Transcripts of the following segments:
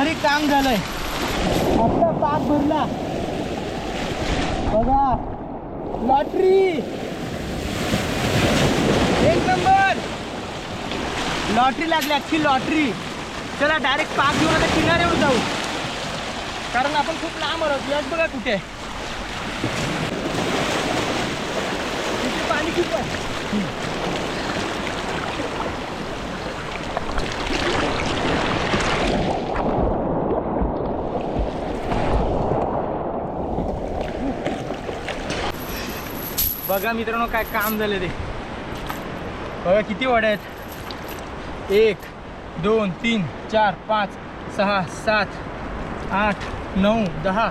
भारी काम झालंय. आपला पाक भरला. बघा लॉटरी. एक नंबर. लॉटरी लागली अख्खी लॉटरी. चला डायरेक्ट पाक घेऊन आता किनाऱ्यावर जाऊ. कारण आपण खूप लांब आहोत. याच बघा कुठे. पाणी खूप आहे. बघा मित्रांनो काय काम झालं ते. बघा किती वड्या आहेत. एक दोन तीन चार पाच सहा सात आठ नऊ दहा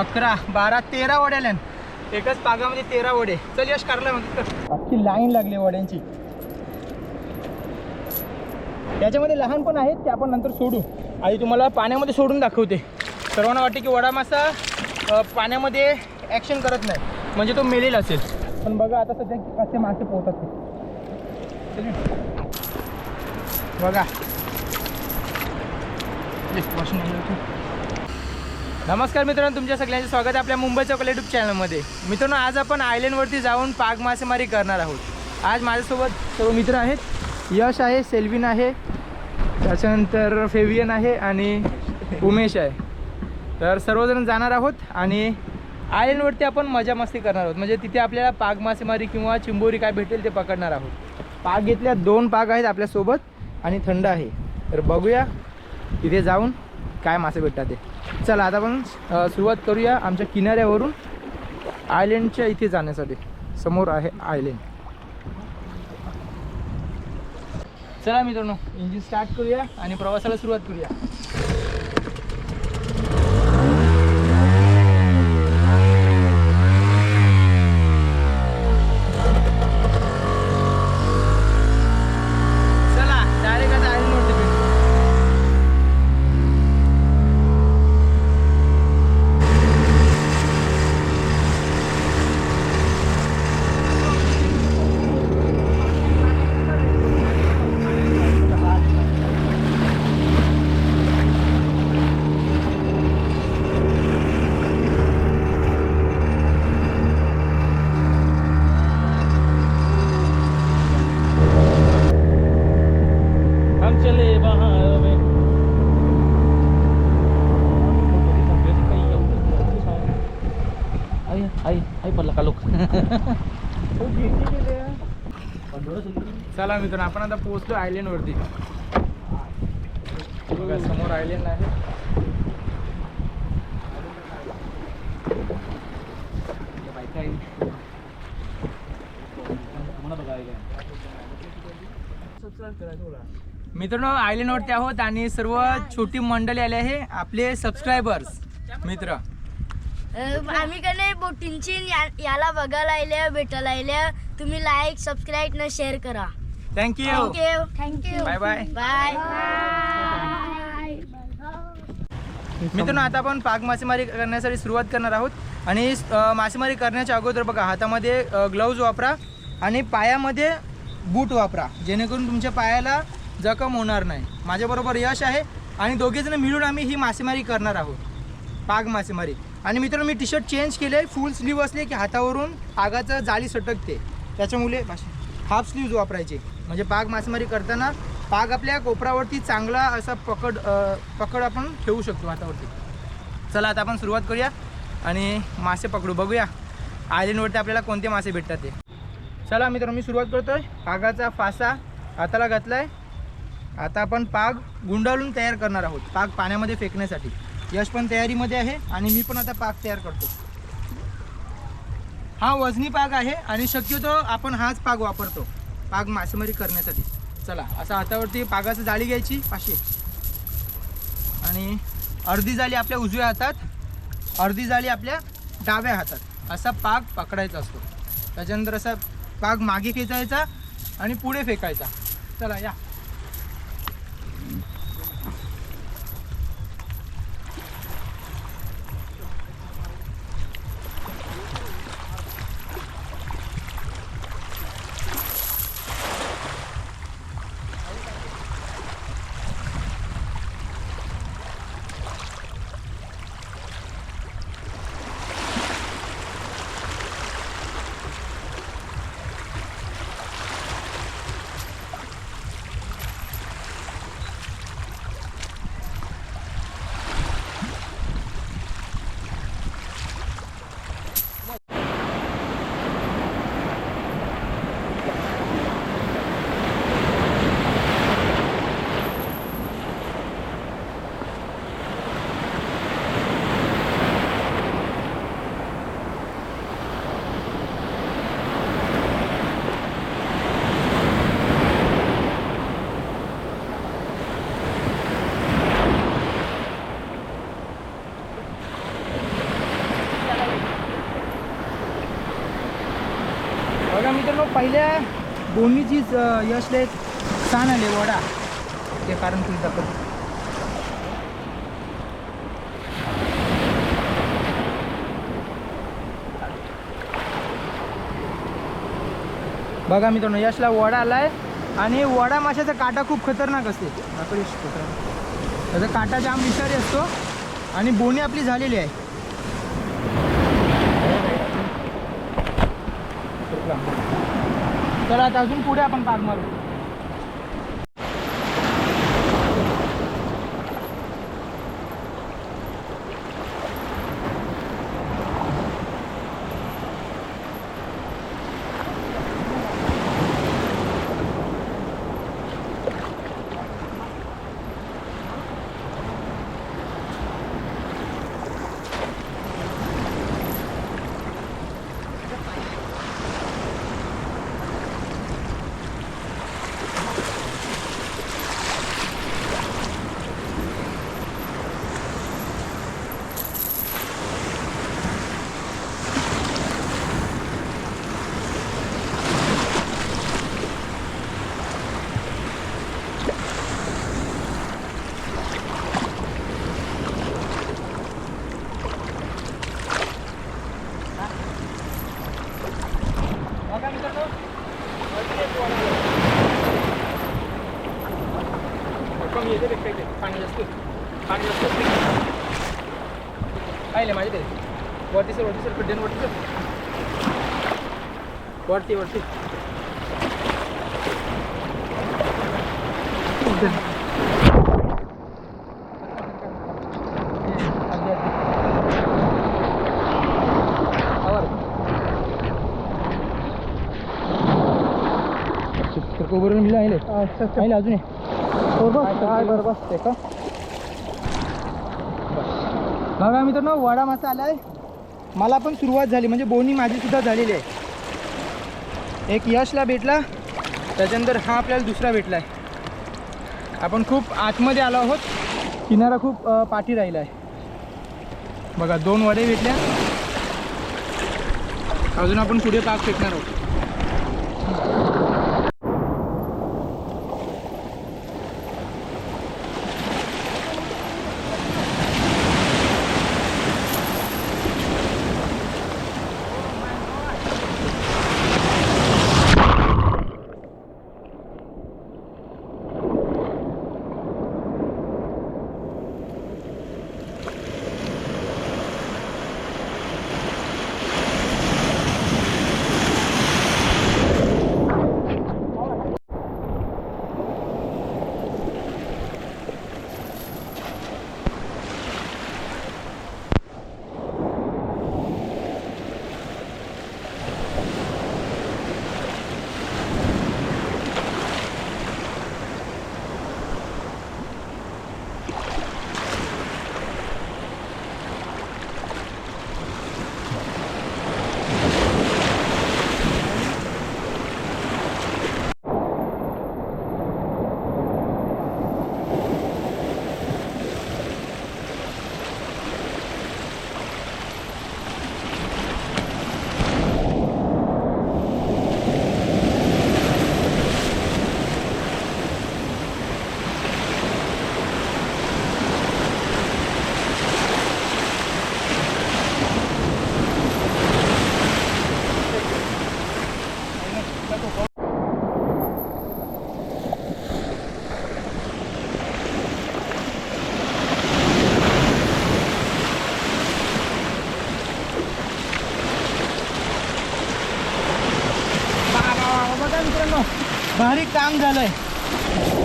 अकरा बारा तेरा वड्या आल्या. एकाच पागामध्ये तेरा वडे. चल यश कारला म्हणतो अख्खी लाईन लागली वड्यांची. याच्यामध्ये लहान पण आहेत ते आपण नंतर सोडू. आधी तुम्हाला पाण्यामध्ये सोडून दाखवते. सर्वांना वाटते की वडा मासा पाण्यामध्ये ॲक्शन करत नाही. म्हणजे तो मेलेला असेल. पण बघा आता सध्या कसे मासे पोहतात. बघा. नमस्कार मित्रांनो तुमच्या सगळ्यांचे स्वागत आहे आपल्या मुंबई चौकल यूट्यूब चॅनलमध्ये. मित्रांनो आज आपण आयलंडवरती जाऊन पाग मासेमारी करणार आहोत. आज माझ्यासोबत सर्व मित्र आहेत. यश आहे सेल्विन आहे. त्याच्यानंतर फेवियन आहे आणि उमेश आहे. तर सर्वजण जाणार आहोत आणि आयलंडवरती आपण मजा मस्ती करणार आहोत. म्हणजे तिथे आपल्याला पाग मासेमारी किंवा चिंबोरी काय भेटेल ते पकडणार आहोत. पाग घेतल्या दोन पाग आहेत आपल्यासोबत आणि थंड आहे. तर बघूया तिथे जाऊन काय मासे भेटतात ते. चला आता आपण सुरुवात करूया आमच्या किनाऱ्यावरून. आयलंडच्या इथे जाण्यासाठी. समोर आहे आयलंड. चला मित्रांनो इंजिन स्टार्ट करूया आणि प्रवासाला सुरुवात करूया. Ay चला मित्रांनो आपण आता पोहोचलो आयलंड वरती. बघा समोर आयलंड आहे. मित्रांनो आयलंड वरती आहोत आणि सर्व छोटी मंडळी आले आहे आपले सबस्क्रायबर्स मित्र. आम्ही का नाही बोटिंगची या- याला बघायला आल्या भेटायला आल्या तुम्ही लाईक सबस्क्राईब न शेअर करा. Thank you thank you thank you bye bye bye मित्रांनो आता आपण पाक मासेमारी करण्यासाठी सुरुवात करणार आहोत. आणि मासेमारी करण्याच्या अगोदर बघा हातामध्ये ग्लव्ज वापरा आणि पायामध्ये बूट वापरा. जेणेकरून तुमच्या पायाला जखम होणार नाही. माझ्याबरोबर यश आहे आणि दोघेजण मिळून आम्ही ही मासेमारी करणार आहोत. पाग मासेमारी. आणि मित्रांनो मी टी शर्ट चेंज केले फुल स्लीव असले की हातावरून आगाचं जाळी सटकते. त्याच्यामुळे हाफ स्लीव्ज वापरायचे. म्हणजे पाग मासेमारी करताना पाग आपल्या कोपरावरती चांगला असा पकड पकड आपण ठेवू शकतो हातावरती. चला आता आपण सुरुवात करूया आणि मासे पकडू. बघूया आयलंडवरती आपल्याला कोणते मासे भेटतात ते. चला मित्रांनो मी सुरुवात करतोय. पागाचा फासा हाताला घातलाय. आता आपण पाग गुंडाळून तयार करणार आहोत पाग पाण्यामध्ये फेकण्यासाठी. यश पण तयारीमध्ये आहे आणि मी पण आता पाग तयार करतो. हा वजनी पाग आहे आणि शक्यतो आपण हाच पाग वापरतो. पाग मासेमारी करण्यासाठी. चला असं हातावरती पागाची जाळी घ्यायची पाचशे. आणि अर्धी जाळी आपल्या उजव्या हातात अर्धी जाळी आपल्या डाव्या हातात. असा पाग पकडायचा असतो. त्याच्यानंतर असा पाग मागे खेचायचा आणि पुढे फेकायचा. चला या. पहिल्या बोनीचीच अं, यशले स्थान आले वडा ते कारण तुम्ही दाखवतो. बघा मित्रांनो यशला वडा आलाय आणि वडा माशाचा काटा खूप खतरनाक असते. यश. त्याचा काटा जाम विषारी असतो आणि बोनी आपली झालेली आहे. चला आता अजून पुढे आपण पाक मारू बघा मित्रांनो वरती एक वडा आला. कमी येते पेक्षा इथे. पाणी जास्त पाणी जास्त पाहिले माझे ते वरती सर वरती सर खड्ड्यान वरती सर वरती वरती. कोबरून अजून बरं बस का बघा मित्रांनो वडा मासा आलाय मला पण सुरुवात झाली म्हणजे बोनी माझी सुद्धा झालेली आहे. एक यशला भेटला. त्याच्यानंतर हा आपल्याला दुसरा भेटला आहे आपण खूप आतमध्ये आलो आहोत. किनारा खूप पाठी राहिला आहे बघा दोन वडे भेटल्या. अजून आपण पुढे पाक फेकणार आहोत. भारी काम झालंय.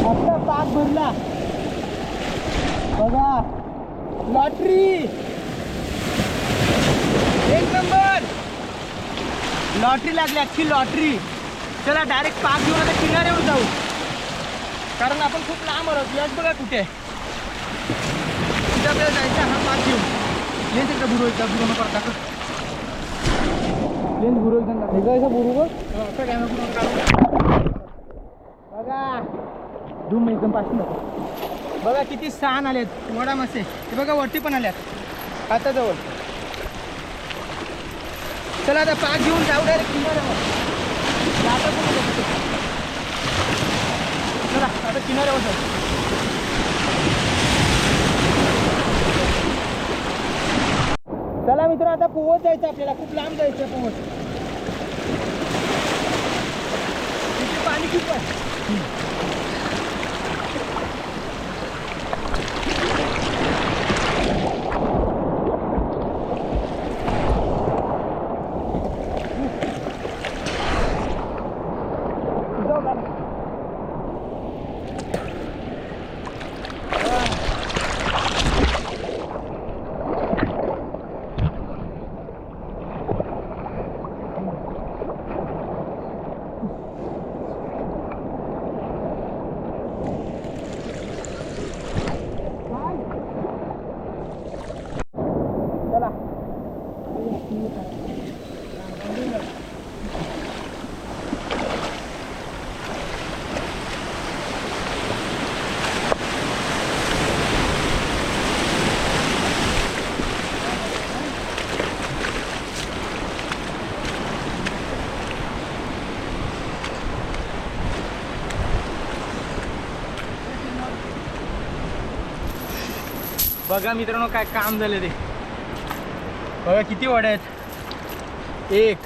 आपला पाक भरला. बघा. लॉटरी. एक नंबर. लॉटरी लागली अख्खी लॉटरी. चला डायरेक्ट पाक घेऊन आता किनाऱ्यावर जाऊ. कारण आपण खूप लांब आहोत. याच बघा कुठे आहे. तिथे आपल्याला जायचं हा पाक घेऊन. लेन्स तिकडे बुरू एकदा बुरू नको दाखव लेन बुरू एकदा दाखव निघायचं बरोबर कॅमेरा पूर्ण काढून बघा धूम एकदम पासून बघा किती सहान आलेत. वडा मासे हे बघा वरती पण आल्यात. हाताजवळ चला आता पाक घेऊन जाऊ डायरेक्ट किनाऱ्यावर. आता? चला आता किनाऱ्यावर जाऊ. चला मित्र आता पोहत जायचं आपल्याला. खूप लांब जायचं पोहत पाणी खूप आहे. जाऊ बघा मित्रांनो काय काम झालं ते. बघा किती वड्या आहेत. एक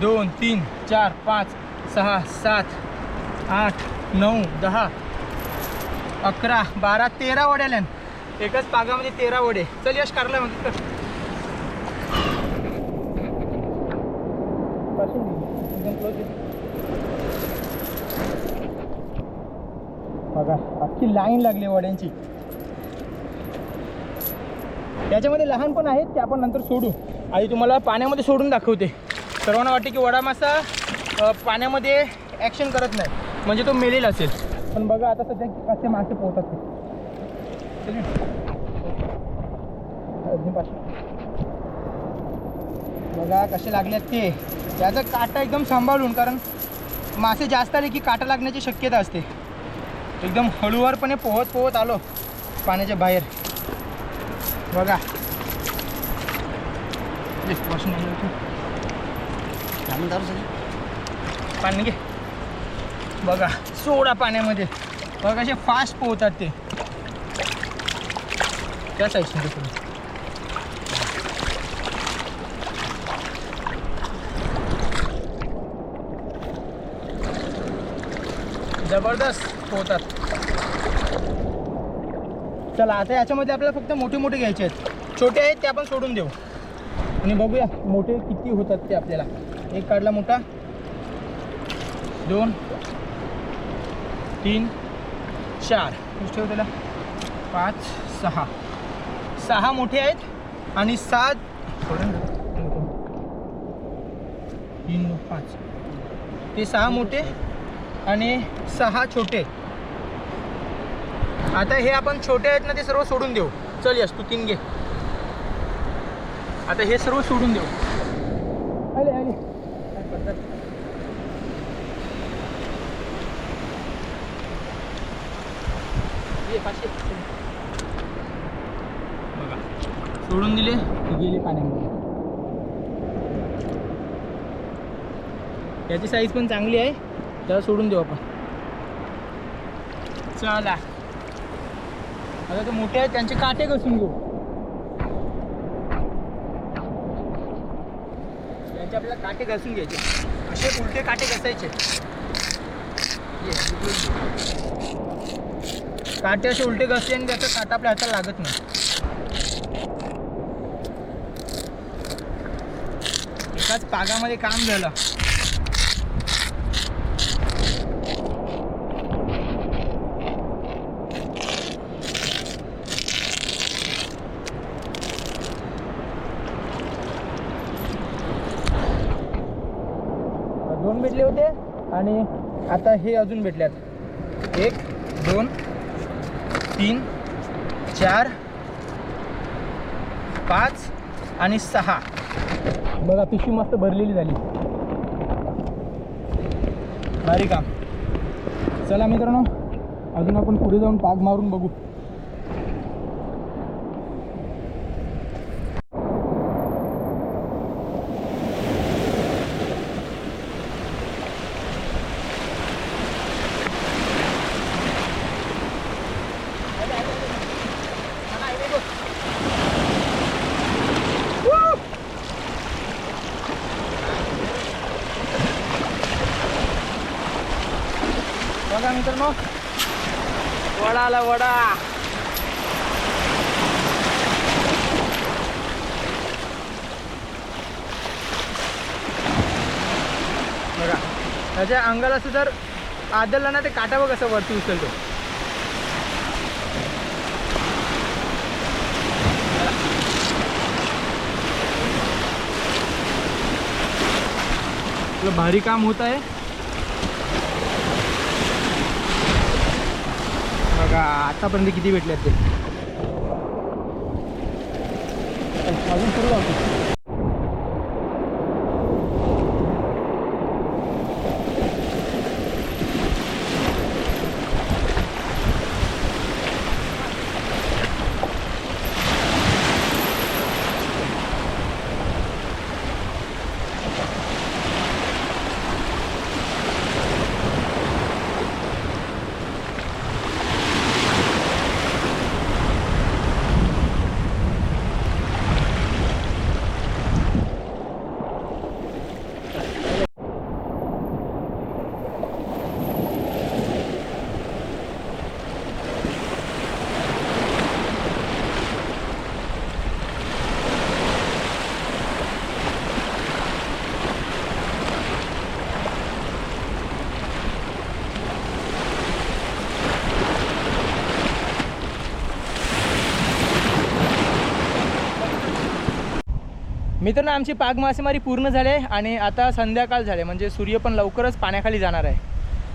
दोन तीन चार पाच सहा सात आठ नऊ दहा अकरा बारा तेरा वड्या आल्या. एकाच पागामध्ये तेरा वडे. चल यश कारला मग कर. बघा अख्खी लाईन लागली वड्यांची. त्याच्यामध्ये लहान पण आहेत ते आपण नंतर सोडू. आधी तुम्हाला पाण्यामध्ये सोडून दाखवते. सर्वांना वाटते की वडा मासा पाण्यामध्ये ॲक्शन करत नाही. म्हणजे तो मेलेला असेल. पण बघा आता सध्या कसे मासे पोहतात ते. बघा कसे लागलेत ते. त्याचा काटा एकदम सांभाळून कारण मासे जास्त आले की काटा लागण्याची शक्यता असते. एकदम हळूवारपणे पोहत पोहत आलो पाण्याच्या बाहेर. बघा. पाणी घे. बघा सोडा पाण्यामध्ये. बघा कसे फास्ट पोहतात ते. त्या साईडने तुम्ही जबरदस्त पोहतात. चला आता याच्यामध्ये आपल्याला फक्त मोठे मोठे घ्यायचे आहेत. छोटे आहेत ते आपण सोडून देऊ. आणि बघूया मोठे किती होतात ते आपल्याला. एक काढला मोठा. दोन तीन चार. ठेव त्याला. पाच सहा. सहा मोठे आहेत आणि सात तीन पाच. ते सहा मोठे आणि सहा छोटे. आता हे आपण छोटे आहेत ना ते सर्व सोडून देऊ. चल यश तू तीन घे. आता हे सर्व सोडून देऊ. आले आले. बघा. सोडून दिले. गेले पाण्यामध्ये. याची साईज पण चांगली आहे. त्याला सोडून देऊ आपण. चला. आता ते मोठे आहेत त्यांचे काटे घसून घेऊ. त्यांचे आपल्याला काटे घासून घ्यायचे. असे उलटे काटे घसायचे. काटे असे उलटे घसले आणि त्याचा काटा आपल्या हाताला लागत नाही. एकाच पागामध्ये काम झालं दोन भेटले होते आणि आता हे अजून भेटल्यात. एक दोन तीन चार पाच आणि सहा. बघा पिशवी मस्त भरलेली झाली. भारी काम. चला मित्रांनो अजून आपण पुढे जाऊन पाग मारून बघू. मित्रांनो. वडा आला वडा. बघा. त्याच्या अंगाला सुद्धा आदलला ना ते काटा बघ कसं वरती उचलतो. भारी काम होत आहे. बघा आतापर्यंत किती भेटले ते? अजून सुरू मित्रांनो आमची पाग मासेमारी पूर्ण झाले आणि आता संध्याकाळ झाले म्हणजे सूर्य पण लवकरच पाण्याखाली जाणार आहे.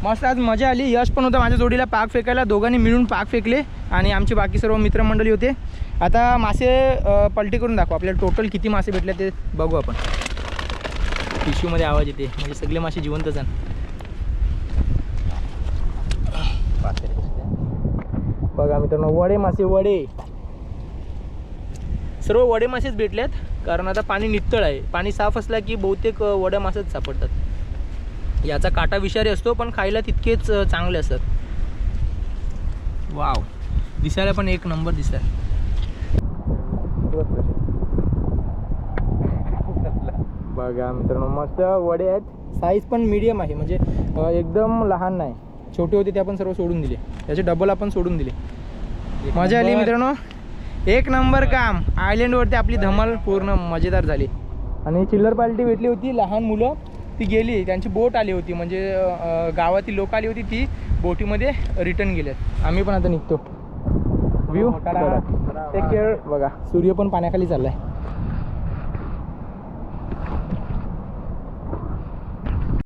मस्त आज मजा आली. यश पण होतं माझ्या जोडीला पाक फेकायला. दोघांनी मिळून पाक फेकले आणि आमचे बाकी सर्व मित्रमंडळी होते. आता मासे पलटी करून दाखवू. आपल्याला टोटल किती मासे भेटले ते बघू आपण. टिश्यूमध्ये आवाज येते. म्हणजे सगळे मासे जिवंतच आहेत बघा मित्रांनो वडे मासे वडे. सर्व वडे मासेच भेटलेत. कारण आता पाणी नित्तळ आहे. पाणी साफ असलं की बहुतेक वड्या मासेच सापडतात. याचा काटा विषारी असतो पण खायला तितकेच चांगले असतात. वाव. दिसायला पण एक नंबर दिसतात बघा मित्रांनो मस्त वडे आहेत. साईज पण मीडियम आहे म्हणजे एकदम लहान नाही. छोटे होते ते आपण सर्व सोडून दिले. त्याचे डबल आपण सोडून दिले. मजा आली मित्रांनो. एक नंबर काम. आयलंडवरती आपली धमाल पूर्ण मजेदार झाली. आणि चिल्लर पार्टी भेटली होती लहान मुलं. ती गेली त्यांची बोट आली होती. म्हणजे गावातील लोक आली होती ती बोटीमध्ये रिटर्न गेल्यात आम्ही पण आता निघतो. व्ह्यू टेक केअर बघा. सूर्य पण पाण्याखाली चाललाय.